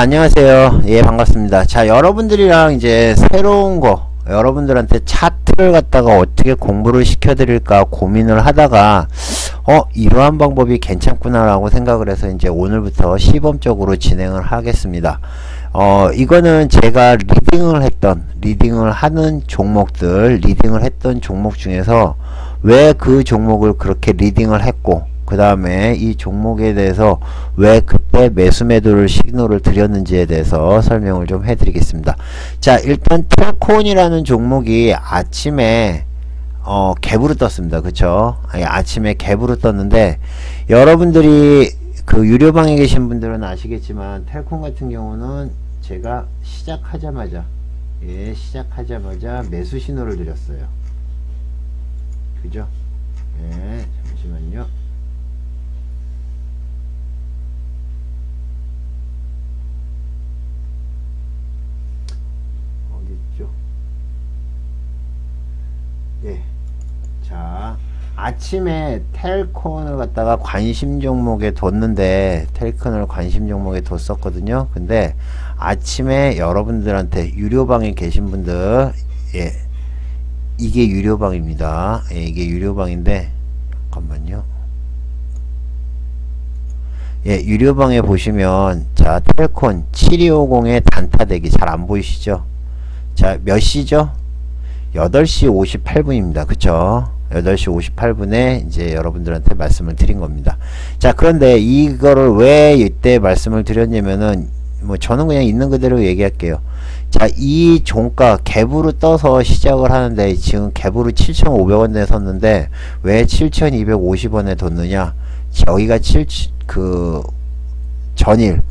안녕하세요. 예, 반갑습니다. 자, 여러분들이랑 이제 새로운 거, 여러분들한테 차트를 갖다가 어떻게 공부를 시켜 드릴까 고민을 하다가, 어, 이러한 방법이 괜찮구나 라고 생각을 해서 이제 오늘부터 시범적으로 진행을 하겠습니다. 어, 이거는 제가 리딩을 했던, 리딩을 하는 종목들, 리딩을 했던 종목 중에서 왜 그 종목을 그렇게 리딩을 했고, 그 다음에 이 종목에 대해서 왜 그 때 매수 매도를 시그널을 드렸는지에 대해서 설명을 좀 해드리겠습니다. 자 일단 텔콘이라는 종목이 아침에 어 갭으로 떴습니다. 그쵸? 아니, 아침에 갭으로 떴는데 여러분들이 그 유료방에 계신 분들은 아시겠지만 텔콘 같은 경우는 제가 시작하자마자 예 시작하자마자 매수 신호를 드렸어요. 그죠? 예 잠시만요. 어딨죠? 예. 자, 아침에 텔콘을 갖다가 관심 종목에 뒀는데, 텔콘을 관심 종목에 뒀었거든요. 근데 아침에 여러분들한테 유료방에 계신 분들, 예. 이게 유료방입니다. 예, 이게 유료방인데, 잠깐만요. 예, 유료방에 보시면 자, 텔콘 7250의 단타 대기 잘 안 보이시죠? 자, 몇 시죠? 8시 58분입니다. 그쵸? 8시 58분에 이제 여러분들한테 말씀을 드린 겁니다. 자, 그런데 이거를 왜 이때 말씀을 드렸냐면은 뭐 저는 그냥 있는 그대로 얘기할게요. 자, 이 종가 갭으로 떠서 시작을 하는데 지금 갭으로 7,500원에 섰는데 왜 7,250원에 뒀느냐? 여기가 7, 그 전일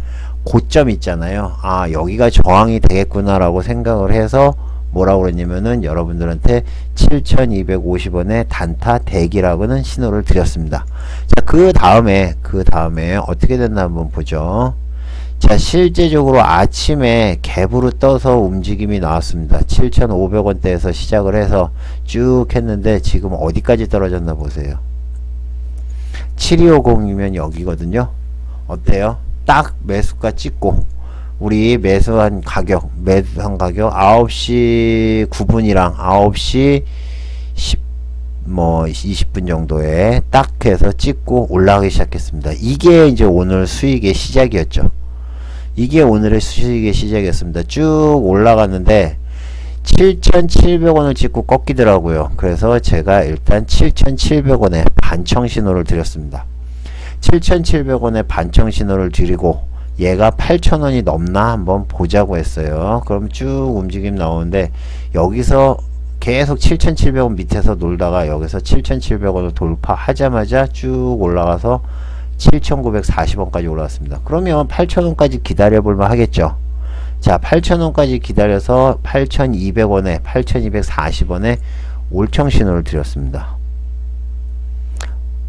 고점 있잖아요. 아 여기가 저항이 되겠구나라고 생각을 해서 뭐라고 그랬냐면은 여러분들한테 7250원의 단타 대기라고는 신호를 드렸습니다. 자, 그 다음에, 그 다음에 어떻게 됐나 한번 보죠. 자, 실제적으로 아침에 갭으로 떠서 움직임이 나왔습니다. 7500원대에서 시작을 해서 쭉 했는데 지금 어디까지 떨어졌나 보세요. 7250이면 여기거든요. 어때요? 딱 매수가 찍고 우리 매수한 가격 매수한 가격 9시 9분이랑 9시 10뭐 20분 정도에 딱 해서 찍고 올라가기 시작했습니다. 이게 이제 오늘 수익의 시작이었죠. 이게 오늘의 수익의 시작이었습니다. 쭉 올라갔는데 7,700원을 찍고 꺾이더라고요. 그래서 제가 일단 7,700원에 반청 신호를 드렸습니다. 7,700원에 반청 신호를 드리고 얘가 8,000원이 넘나 한번 보자고 했어요. 그럼 쭉 움직임 나오는데 여기서 계속 7,700원 밑에서 놀다가 여기서 7,700원을 돌파하자마자 쭉 올라가서 7,940원까지 올라왔습니다. 그러면 8,000원까지 기다려 볼만 하겠죠. 자 8,000원까지 기다려서 8,200원에 8,240원에 올청 신호를 드렸습니다.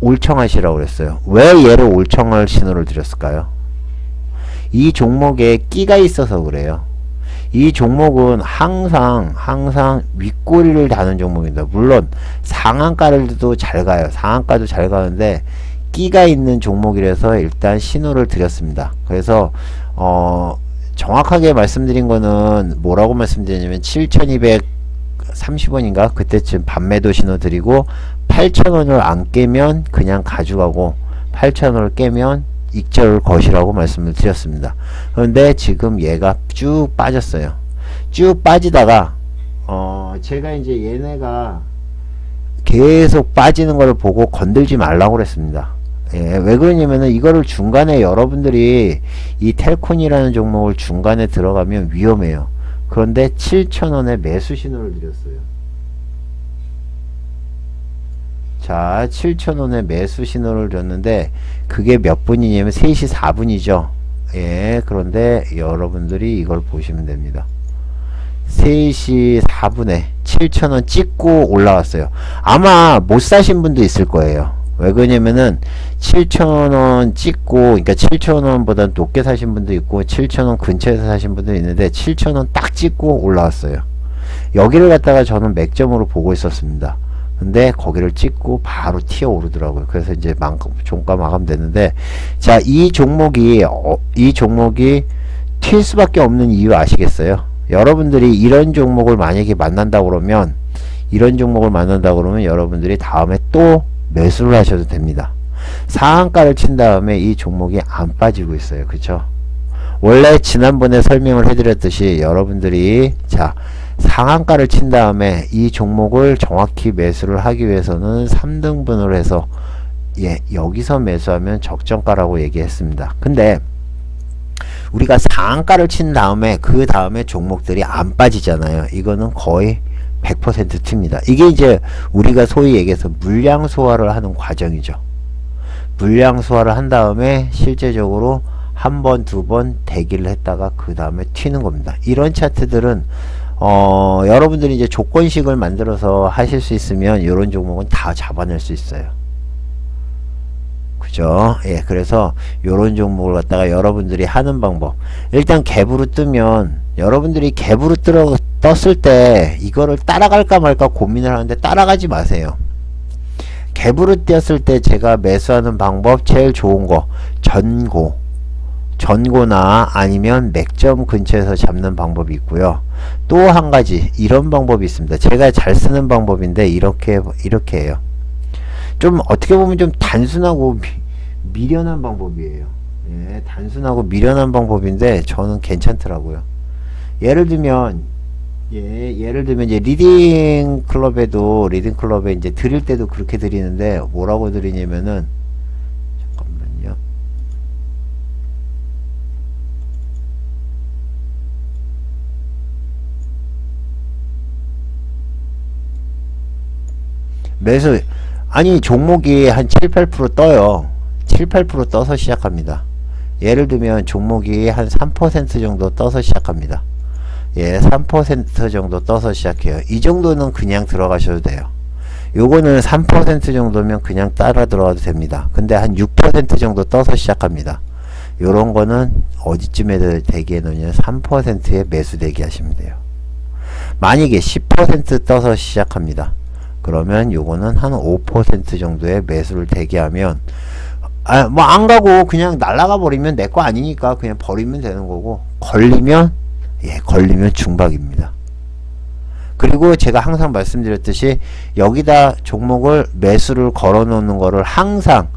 올청하시라고 그랬어요. 왜 얘를 올청할 신호를 드렸을까요? 이 종목에 끼가 있어서 그래요. 이 종목은 항상 항상 윗꼬리를 다는 종목입니다. 물론 상한가를도 잘 가요. 상한가도 잘 가는데 끼가 있는 종목이라서 일단 신호를 드렸습니다. 그래서 어 정확하게 말씀드린 거는 뭐라고 말씀드렸냐면 7230원인가 그때쯤 반매도 신호 드리고 8000원을 안 깨면 그냥 가져가고 8000원을 깨면 익절 것이라고 말씀을 드렸습니다. 그런데 지금 얘가 쭉 빠졌어요. 쭉 빠지다가 어 제가 이제 얘네가 계속 빠지는 걸 보고 건들지 말라고 그랬습니다. 예, 왜 그러냐면은 이거를 중간에 여러분들이 이 텔콘이라는 종목을 중간에 들어가면 위험해요. 그런데 7천원에 매수 신호를 드렸어요. 자 7천원에 매수 신호를 줬는데 그게 몇 분이냐면 3시 4분이죠. 예 그런데 여러분들이 이걸 보시면 됩니다. 3시 4분에 7천원 찍고 올라왔어요. 아마 못 사신 분도 있을 거예요. 왜 그러냐면은 7천원 찍고 그러니까 7천원보다 높게 사신 분도 있고 7천원 근처에서 사신 분도 있는데 7천원 딱 찍고 올라왔어요. 여기를 갖다가 저는 맥점으로 보고 있었습니다 근데 거기를 찍고 바로 튀어 오르더라고요. 그래서 이제 만, 종가 마감됐는데 자 이 종목이 어, 이 종목이 튈 수밖에 없는 이유 아시겠어요? 여러분들이 이런 종목을 만약에 만난다 그러면 이런 종목을 만난다 그러면 여러분들이 다음에 또 매수를 하셔도 됩니다. 상한가를 친 다음에 이 종목이 안 빠지고 있어요. 그쵸? 원래 지난번에 설명을 해드렸듯이 여러분들이 자 상한가를 친 다음에 이 종목을 정확히 매수를 하기 위해서는 3등분을 해서 예 여기서 매수하면 적정가라고 얘기했습니다. 근데 우리가 상한가를 친 다음에 그 다음에 종목들이 안 빠지잖아요. 이거는 거의 100% 튑니다. 이게 이제 우리가 소위 얘기해서 물량 소화를 하는 과정이죠. 물량 소화를 한 다음에 실제적으로 한 번, 두 번 대기를 했다가 그 다음에 튀는 겁니다. 이런 차트들은 어, 여러분들이 이제 조건식을 만들어서 하실 수 있으면 이런 종목은 다 잡아낼 수 있어요. 그죠? 예, 그래서 요런 종목을 갖다가 여러분들이 하는 방법. 일단 갭으로 뜨면 여러분들이 갭으로 뜨러, 떴을 때 이거를 따라갈까 말까 고민을 하는데 따라가지 마세요. 갭으로 뛰었을 때 제가 매수하는 방법 제일 좋은 거 전고 전고나 아니면 맥점 근처에서 잡는 방법이 있고요. 또 한 가지 이런 방법이 있습니다. 제가 잘 쓰는 방법인데 이렇게 이렇게 해요. 좀 어떻게 보면 좀 단순하고 미, 련한 방법이에요. 예, 단순하고 미련한 방법인데 저는 괜찮더라고요. 예를 들면 예, 예를 들면 이제 리딩 클럽에도 리딩 클럽에 이제 드릴 때도 그렇게 드리는데 뭐라고 드리냐면은 잠깐만요. 매수 아니 종목이 한 7, 8% 떠요. 7, 8% 떠서 시작합니다. 예를 들면 종목이 한 3% 정도 떠서 시작합니다. 예, 3% 정도 떠서 시작해요. 이 정도는 그냥 들어가셔도 돼요. 요거는 3% 정도면 그냥 따라 들어가도 됩니다. 근데 한 6% 정도 떠서 시작합니다. 요런 거는 어디쯤에 대기해 놓냐 3%에 매수 대기 하시면 돼요. 만약에 10% 떠서 시작합니다. 그러면 요거는 한 5% 정도의 매수를 대기하면 아, 뭐 안 가고 그냥 날라가 버리면 내 거 아니니까 그냥 버리면 되는 거고 걸리면 예, 걸리면 중박입니다. 그리고 제가 항상 말씀드렸듯이 여기다 종목을 매수를 걸어 놓는 거를 항상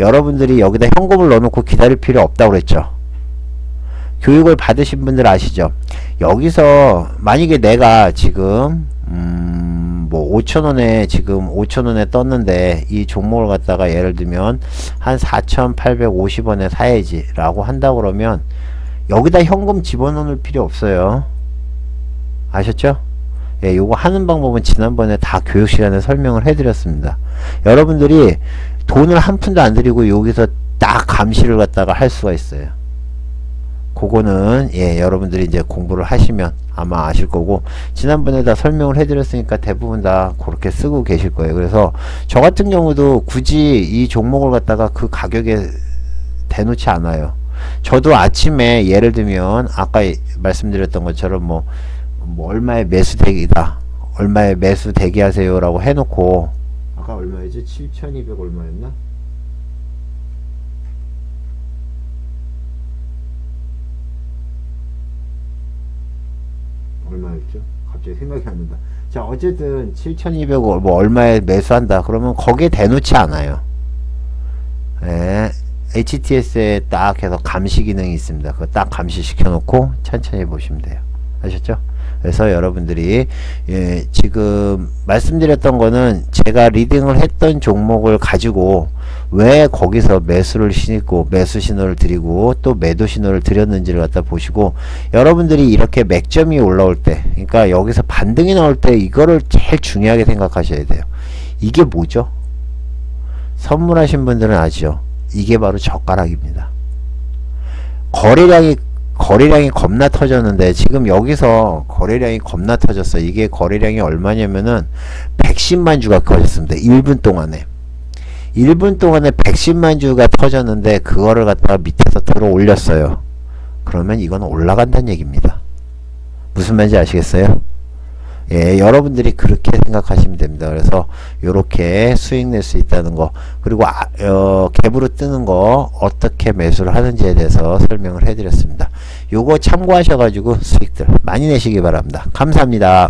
여러분들이 여기다 현금을 넣어 놓고 기다릴 필요 없다고 그랬죠. 교육을 받으신 분들 아시죠? 여기서 만약에 내가 지금 음뭐 5천원에 지금 5천원에 떴는데 이 종목을 갖다가 예를 들면 한 4,850원에 사야지 라고 한다 그러면 여기다 현금 집어넣을 필요 없어요. 아셨죠? 예, 요거 하는 방법은 지난번에 다 교육 시간에 설명을 해드렸습니다. 여러분들이 돈을 한 푼도 안 들이고 여기서 딱 감시를 갖다가 할 수가 있어요. 그거는 예 여러분들이 이제 공부를 하시면 아마 아실 거고 지난번에 다 설명을 해드렸으니까 대부분 다 그렇게 쓰고 계실 거예요. 그래서 저 같은 경우도 굳이 이 종목을 갖다가 그 가격에 대놓지 않아요. 저도 아침에 예를 들면 아까 말씀드렸던 것처럼 뭐, 뭐 얼마에 매수 대기다 얼마에 매수 대기하세요 라고 해놓고 아까 얼마였지? 7200 얼마였나 얼마였죠? 갑자기 생각이 안 난다. 자, 어쨌든 7,200원 뭐 얼마에 매수한다. 그러면 거기에 대놓지 않아요. 예. HTS에 딱 해서 감시 기능이 있습니다. 그거 딱 감시시켜 놓고 천천히 보시면 돼요. 아셨죠? 그래서 여러분들이 예, 지금 말씀드렸던 거는 제가 리딩을 했던 종목을 가지고 왜 거기서 매수를 신고 매수 신호를 드리고 또 매도 신호를 드렸는지를 갖다 보시고 여러분들이 이렇게 맥점이 올라올 때 그러니까 여기서 반등이 나올 때 이거를 제일 중요하게 생각하셔야 돼요. 이게 뭐죠? 선물하신 분들은 아죠. 이게 바로 젓가락입니다. 거래량이 거래량이 겁나 터졌는데 지금 여기서 거래량이 겁나 터졌어. 이게 거래량이 얼마냐면은 110만 주가 터졌습니다. 1분 동안에. 1분 동안에 110만 주가 터졌는데 그거를 갖다가 밑에서 들어 올렸어요. 그러면 이건 올라간다는 얘기입니다. 무슨 말인지 아시겠어요? 예, 여러분들이 그렇게 생각하시면 됩니다. 그래서 요렇게 수익 낼 수 있다는 거 그리고 아, 어, 갭으로 뜨는 거 어떻게 매수를 하는지에 대해서 설명을 해드렸습니다. 요거 참고하셔가지고 수익들 많이 내시기 바랍니다. 감사합니다.